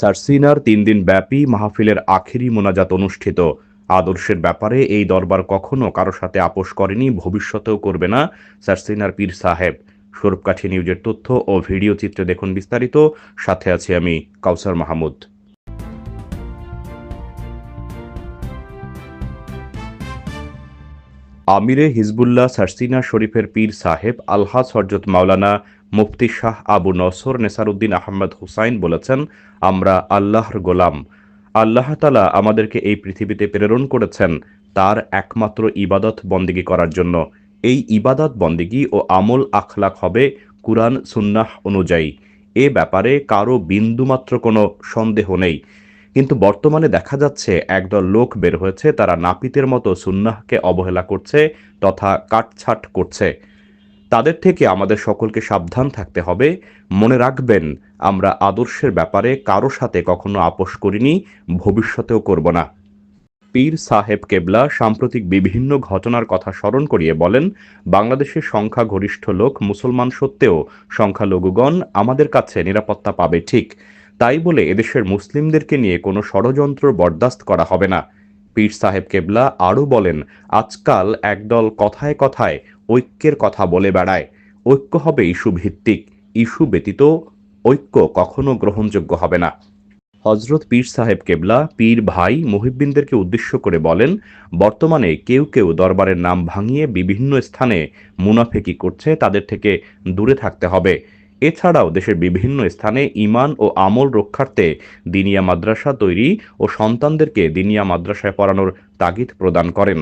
সারসিনার তিন দিন ব্যাপী মাহফিলের আখেরি মোনাজাত অনুষ্ঠিত। আদর্শের ব্যাপারে এই দরবার কখনো কারও সাথে আপোষ করেনি, ভবিষ্যতেও করবে না সারসিনার পীর সাহেব। স্বরূপকাঠি নিউজের তথ্য ও ভিডিও চিত্রে দেখুন বিস্তারিত। সাথে আছি আমি কাউসার মাহমুদ। আমিরে হিজবুল্লাহ সারসিনা শরীফের পীর সাহেব আলহাজ হরজত মাওলানা মুফতি শাহ আবু নসর নেসারউদ্দিন আহমদ হুসাইন বলেছেন, আমরা আল্লাহর গোলাম। আল্লাহ তালা আমাদেরকে এই পৃথিবীতে প্রেরণ করেছেন তার একমাত্র ইবাদত বন্দিগি করার জন্য। এই ইবাদত বন্দিগি ও আমল আখলাক হবে কুরআন, সুন্নাহ অনুযায়ী। এ ব্যাপারে কারও বিন্দুমাত্র কোনো সন্দেহ নেই। কিন্তু বর্তমানে দেখা যাচ্ছে একদল লোক বের হয়েছে, তারা নাপিতের মতো সুন্নাহকে অবহেলা করছে তথা কাটছাট করছে। তাদের থেকে আমাদের সকলকে সাবধান থাকতে হবে। মনে রাখবেন, আমরা আদর্শের ব্যাপারে কারও সাথে কখনো আপোষ করিনি, ভবিষ্যতেও করব না। পীর সাহেব কেবলা সাম্প্রতিক বিভিন্ন ঘটনার কথা স্মরণ করিয়ে বলেন বাংলাদেশের সংখ্যাগরিষ্ঠ লোক মুসলমান সত্ত্বেও সংখ্যালঘুগণ আমাদের কাছে নিরাপত্তা পাবে ঠিক। তাই বলে এদেশের মুসলিমদেরকে নিয়ে কোনো ষড়যন্ত্র বরদাস্ত করা হবে না। পীর সাহেব কেবলা আরও বলেন, আজকাল একদল কথায় কথায় ঐক্যের কথা বলে বেড়ায়। ঐক্য হবে ইস্যু ভিত্তিক ইস্যু ব্যতীত ঐক্য কখনো গ্রহণযোগ্য হবে না। হজরত পীর সাহেব কেবলা, পীর ভাই মুহিব্বিনদেরকে উদ্দেশ্য করে বলেন, বর্তমানে কেউ কেউ দরবারের নাম ভাঙিয়ে বিভিন্ন স্থানে মুনাফেকি করছে, তাদের থেকে দূরে থাকতে হবে। এছাড়াও দেশের বিভিন্ন স্থানে ইমান ও আমল রক্ষার্থে দিনিয়া মাদ্রাসা তৈরি ও সন্তানদেরকে দিনিয়া মাদ্রাসায় পড়ানোর তাগিদ প্রদান করেন।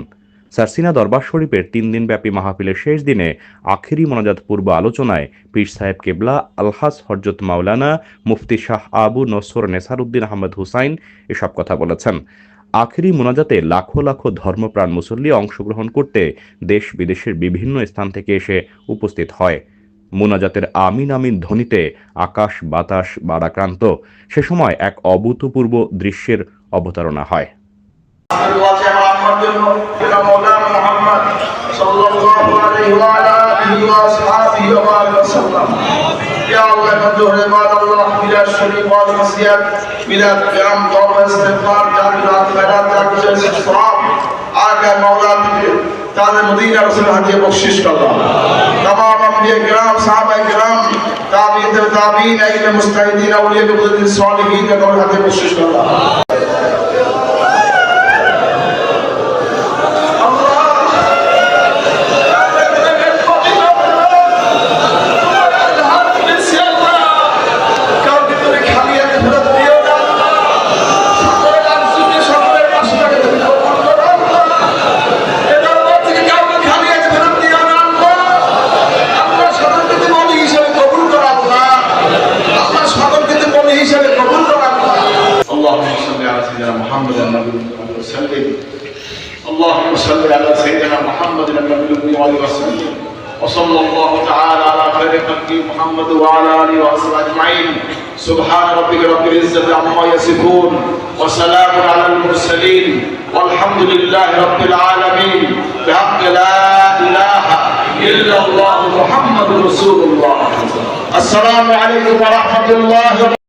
সারসিনা দরবার শরীফের তিন দিনব্যাপী মাহফিলের শেষ দিনে আখেরি মোনাজাত পূর্ব আলোচনায় পীর সাহেব কেবলা, আলহাস হরজত মাওলানা, মুফতি শাহ আবু নসর নেসারউদ্দিন আহমদ হুসাইন এসব কথা বলেছেন। আখেরি মোনাজাতে লাখো লাখো ধর্মপ্রাণ মুসল্লি অংশগ্রহণ করতে দেশ বিদেশের বিভিন্ন স্থান থেকে এসে উপস্থিত হয়। মোনাজাতের আমিন আমিন ধ্বনিতে আকাশ বাতাস বাড়াক্রান্ত সে সময় এক অভূতপূর্ব দৃশ্যের অবতারণা হয়। وأصحابه وبارك وسلم يا الله مجهول عباد الله بلا شريك والمسيح بلا قيام توبه استغفار جامعات خيرات جامعات استغفار آقا مولا تجھے تاج مدینہ رسول حجی بخشش کر رہا تمام انبیاء کرام صحابہ کرام تابعین تابعین ائمہ مستعدین اولیاء بقدرت الصالحین کا دور حجی بخشش کر رہا سيدنا محمد النبي وسلم اللهم صل على سيدنا محمد النبي وسلم وصلى الله تعالى على خير خلقه محمد وعلى آله وصحبه أجمعين. سبحان ربك رب العزة عما يصفون وسلام على المرسلين. والحمد لله رب العالمين. بحق لا إله إلا الله محمد رسول الله. السلام عليكم ورحمة الله